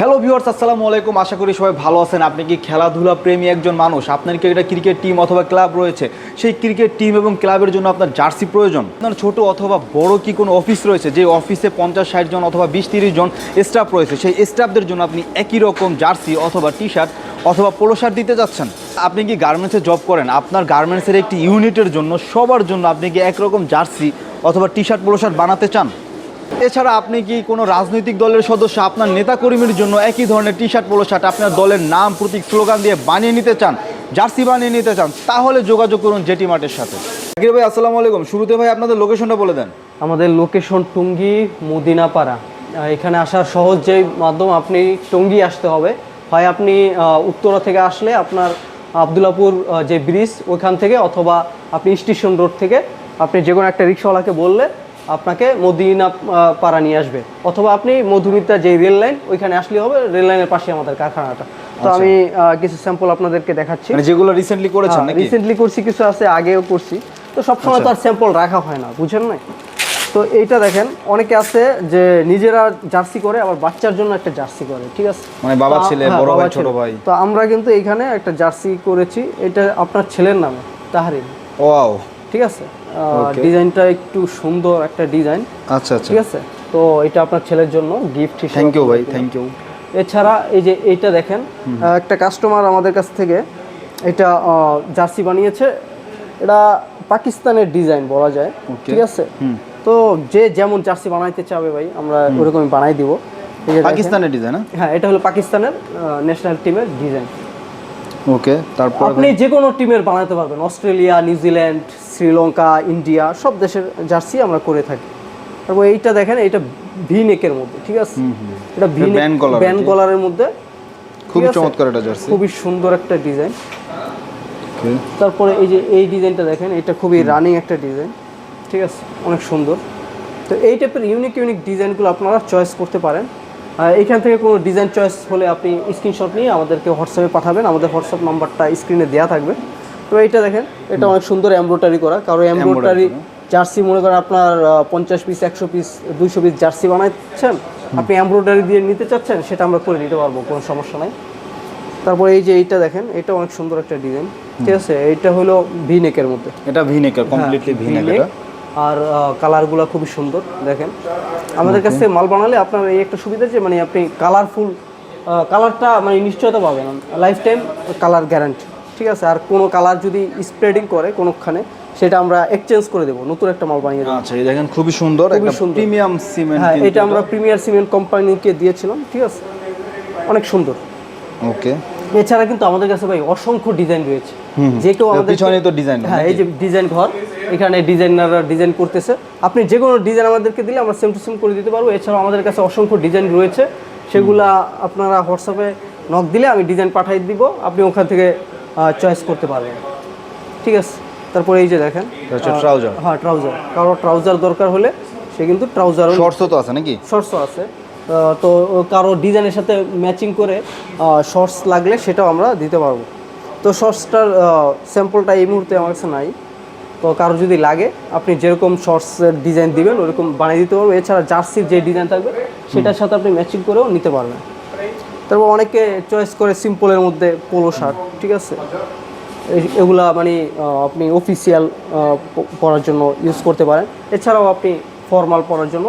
Hello viewers আসসালামু আলাইকুম। আশা করি সবাই ভালো আছেন। আপনি কি খেলাধুলা প্রেমী একজন মানুষ? আপনার কি একটা ক্রিকেট টিম অথবা ক্লাব রয়েছে? সেই ক্রিকেট টিম এবং ক্লাবের জন্য আপনার জার্সি প্রয়োজন? আপনার ছোট অথবা বড় কি কোনো অফিস রয়েছে? যে অফিসে পঞ্চাশ, ষাট জন অথবা বিশ, তিরিশ জন স্টাফ রয়েছে, সেই স্টাফদের জন্য আপনি একই রকম জার্সি অথবা টি শার্ট অথবা পোলো শার্ট দিতে যাচ্ছেন? আপনি কি গার্মেন্টসে জব করেন? আপনার গার্মেন্টসের একটি ইউনিটের জন্য সবার জন্য আপনি কি একরকম জার্সি অথবা টি শার্ট পোলো শার্ট বানাতে চান? এছাড়া আপনি কি কোনো রাজনৈতিক দলের সদস্য আপনার নেতাকর্মীর জন্য একই ধরনের টি শার্ট পোলো শার্ট আপনার দলের নাম, প্রতীক, স্লোগান দিয়ে বানিয়ে নিতে চান, জার্সি বানিয়ে নিতে চান, তাহলে যোগাযোগ করুন জেটি মার্টের সাথে। জাকির ভাই, আসসালামু আলাইকুম। শুরুতে ভাই, আপনাদের লোকেশনটা বলে দেন। আমাদের লোকেশন টুঙ্গি, মুদিনাপাড়া। এখানে আসার সহজ যে মাধ্যম, আপনি টঙ্গি আসতে হবে। হয় আপনি উত্তরা থেকে আসলে আপনার আবদুল্লাপুর যে ব্রিজ ওইখান থেকে অথবা আপনি স্টেশন রোড থেকে আপনি যে কোনো একটা রিক্সাওয়ালাকে বললে আপনাকে মদিনা পাড়া নিয়ে আসবে। অথবা আপনি মধুমিতা যে রেল লাইন ওইখানে আসলে হবে রেল লাইনের পাশে আমাদের কারখানাটা। তো আমি কিছু স্যাম্পল আপনাদেরকে দেখাচ্ছি। মানে যেগুলো রিসেন্টলি করেছেন নাকি? রিসেন্টলি করছি কিছু আছে আগেও করছি। তো সবসময় তো আর স্যাম্পল রাখা হয় না বুঝেন নাই? তো এইটা দেখেন অনেকে আছে যে নিজেরা জার্সি করে আবার বাচ্চার জন্য একটা জার্সি করে ঠিক আছে? মানে বাবা ছেলে, হ্যাঁ, বড় ভাই, ছোট ভাই। তো আমরা কিন্তু এখানে একটা জার্সি করেছি এটা আপনার ছেলের নামে তাহারিম ওয়াও। ঠিক আছে? ডিজাইনটা একটু সুন্দর একটা ডিজাইন। আচ্ছা আচ্ছা। ঠিক আছে? তো এটা আপনার ছেলের জন্য গিফট হিসেবে থ্যাংক ইউ ভাই থ্যাংক ইউ এছাড়া এই যে এইটা দেখেন একটা কাস্টমার আমাদের কাছ থেকে এটা জার্সি বানিয়েছে। এটা পাকিস্তানের ডিজাইন বলা যায়। ঠিক আছে? তো যে যেমন জার্সি বানাইতে চাবে ভাই আমরা ওরকমই বানাই দিব। পাকিস্তানের ডিজাইন হ্যাঁ? এটা হলো পাকিস্তানের ন্যাশনাল টিমের ডিজাইন। ওকে তারপর আপনি যে কোনো টিমের বানাতে পারবেন। অস্ট্রেলিয়া নিউজিল্যান্ড শ্রীলঙ্কা ইন্ডিয়া সব দেশের জার্সি আমরা করে থাকি। তারপর এইটা দেখেন এটা ভি নেকের মধ্যে ঠিক আছে? এটা ভি ব্যান্ড কলারের মধ্যে খুবই চমৎকার এটা জার্সি। খুবই সুন্দর একটা ডিজাইন। তারপরে এই যে এই ডিজাইনটা দেখেন এটা খুবই রানিং একটা ডিজাইন ঠিক আছে? অনেক সুন্দর। তো এই টাইপের ইউনিক ইউনিক ডিজাইনগুলো আপনারা চয়েস করতে পারেন। আর এইখান থেকে কোনো ডিজাইন চয়েস হলে আপনি স্ক্রিনশট নিয়ে আমাদেরকে হোয়াটসঅ্যাপে পাঠাবেন। আমাদের হোয়াটসঅ্যাপ নাম্বারটা স্ক্রিনে দেওয়া থাকবে। তো এইটা দেখেন এটা অনেক সুন্দর এমব্রয়ডারি করা। কারও। এমব্রয়ডারি জার্সি মনে করেন আপনার পঞ্চাশ পিস একশো পিস দুইশো পিস জার্সি বানাচ্ছেন আপনি এমব্রয়ডারি দিয়ে নিতে চাচ্ছেন সেটা আমরা করে দিতে পারব কোনো সমস্যা নাই। তারপরে এই যে এইটা দেখেন এটা অনেক সুন্দর একটা ডিজাইন। ঠিক আছে এইটা হলো ভি নেকের মধ্যে। এটা ভিনেকার কমপ্লিটলি ভিনেকার V-neck, আর কালারগুলো খুবই সুন্দর দেখেন। আমাদের কাছে মাল বানালে আপনার এই একটা সুবিধা যে মানে আপনি কালারফুল কালারটা মানে নিশ্চয়তা পাবেন। লাইফ টাইম কালার গ্যারান্টি ঠিক আছে আর কোনো কালার যদি স্প্রেডিং করে কোনোখানে সেটা আমরা এক্সচেঞ্জ করে দেবো নতুন একটা মাল বানিয়ে দেবো। আচ্ছা এই দেখেন খুবই সুন্দর। প্রিমিয়াম সিমেন্ট হ্যাঁ এটা আমরা প্রিমিয়ার সিমেন্ট কোম্পানিকে দিয়েছিলাম ঠিক আছে? অনেক সুন্দর। ওকে এছাড়া কিন্তু আমাদের কাছে ভাই অসংখ্য ডিজাইন রয়েছে। যে কেউ আমাদের পিছনে তো ডিজাইন হ্যাঁ এই যে ডিজাইন ঘর এখানে ডিজাইনাররা ডিজাইন করতেছে। আপনি যে কোনো ডিজাইন আমাদেরকে দিলে আমরা সেম টু সেম করে দিতে পারব। এছাড়াও আমাদের কাছে অসংখ্য ডিজাইন রয়েছে। সেগুলা আপনারা হোয়াটসঅ্যাপে নক দিলে আমি ডিজাইন পাঠিয়ে দিব। আপনি ওখান থেকে চয়েস করতে পারবেন ঠিক আছে? তারপরে এই যে দেখেন ট্রাউজার হ্যাঁ ট্রাউজার কারও ট্রাউজার দরকার হলে সে কিন্তু ট্রাউজার শর্টসও তো আছে নাকি? শর্টসও আছে। তো কারও ডিজাইনের সাথে ম্যাচিং করে শর্টস লাগলে সেটাও আমরা দিতে পারব। তো শর্টসটার স্যাম্পলটা এই মুহূর্তে আমার কাছে নাই। তো কারও যদি লাগে আপনি যেরকম শর্টসের ডিজাইন দিবেন ওরকম বানিয়ে দিতে পারব এছাড়া জার্সির যে ডিজাইন থাকবে সেটার সাথে আপনি ম্যাচিং করেও নিতে পারবেন। তারপর অনেকে চয়েস করে সিম্পলের মধ্যে পোলো শার্ট ঠিক আছে? এগুলা মানে আপনি অফিসিয়াল পরার জন্য ইউজ করতে পারেন। এছাড়াও আপনি ফর্মাল পরার জন্য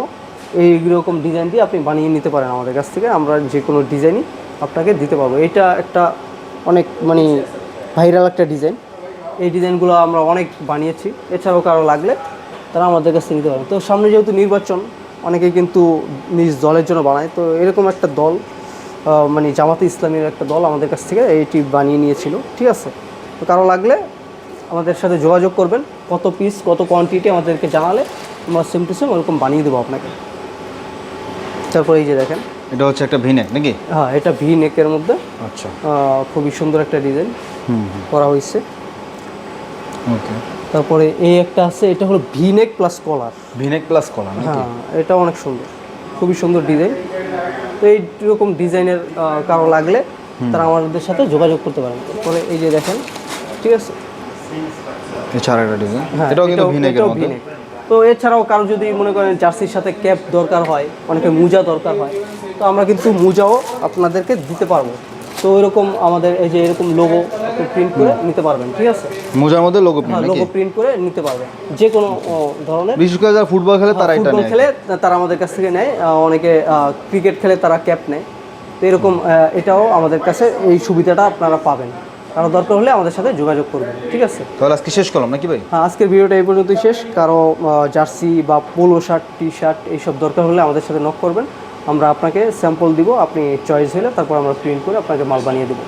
এই রকম ডিজাইন দিয়ে আপনি বানিয়ে নিতে পারেন আমাদের কাছ থেকে। আমরা যে কোনো ডিজাইনই আপনাকে দিতে পারব। এটা একটা অনেক মানে ভাইরাল একটা ডিজাইন এই ডিজাইনগুলো আমরা অনেক বানিয়েছি। এছাড়াও কারও লাগলে তারা আমাদের কাছ নিতে পারেন। তো সামনে যেহেতু নির্বাচন, অনেকে কিন্তু নিজ দলের জন্য বানায়। তো এরকম একটা দল মানে জামাতে ইসলামের একটা দল আমাদের কাছ থেকে এইটি বানিয়ে নিয়েছিল ঠিক আছে? তো কারও লাগলে আমাদের সাথে যোগাযোগ করবেন কত পিস কত কোয়ান্টিটি আমাদেরকে জানালে আমরা সেম টু সেম ওরকম বানিয়ে দেবো আপনাকে। তারপর এই যে দেখেন। এটা হচ্ছে একটা ভিনেক নাকি? হ্যাঁ এটা ভি নেকের মধ্যে আচ্ছা। খুবই সুন্দর একটা ডিজাইন হুম করা হয়েছে। ওকে তারপরে এই একটা আছে এটা হলো V neck plus collar V neck plus collar হ্যাঁ এটা অনেক সুন্দর খুবই সুন্দর ডিজাইন তো এইরকম ডিজাইনের কারও লাগলে তারা আমাদের সাথে যোগাযোগ করতে পারেন। পরে এই যে দেখেন ঠিক আছে? এছাড়া একটা ডিজাইন। হ্যাঁ এটাও কিন্তু ভিনেকের মধ্যে। তো এছাড়াও কারও যদি মনে করেন জার্সির সাথে ক্যাপ দরকার হয় অনেকে মোজা দরকার হয় তো আমরা কিন্তু মোজাও আপনাদেরকে দিতে পারব। তো এরকম আমাদের এই যে এরকম লোগো আপনি প্রিন্ট করে নিতে পারবেন ঠিক আছে? মোজার মধ্যে লোগো নাকি? লোগো প্রিন্ট করে নিতে পারবেন। যে কোনো ধরনের। বিশেষ করে যারা ফুটবল খেলে তারা এটা ফুটবল খেলে তারা আমাদের কাছ থেকে নেয়। অনেকে ক্রিকেট খেলে তারা ক্যাপ নেয়। তো এরকম এটাও আমাদের কাছে এই সুবিধাটা আপনারা পাবেন। কারও দরকার হলে আমাদের সাথে যোগাযোগ করবেন ঠিক আছে? তাহলে আজকে শেষ করলাম নাকি ভাই? হ্যাঁ আজকের ভিডিওটা এই পর্যন্তই শেষ। কারও জার্সি বা পোলো শার্ট টি শার্ট এইসব দরকার হলে আমাদের সাথে নক করবেন। আমরা আপনাকে স্যাম্পল দিব আপনি চয়েস হলে তারপর আমরা প্রিন্ট করে আপনাকে মাল বানিয়ে দেবো।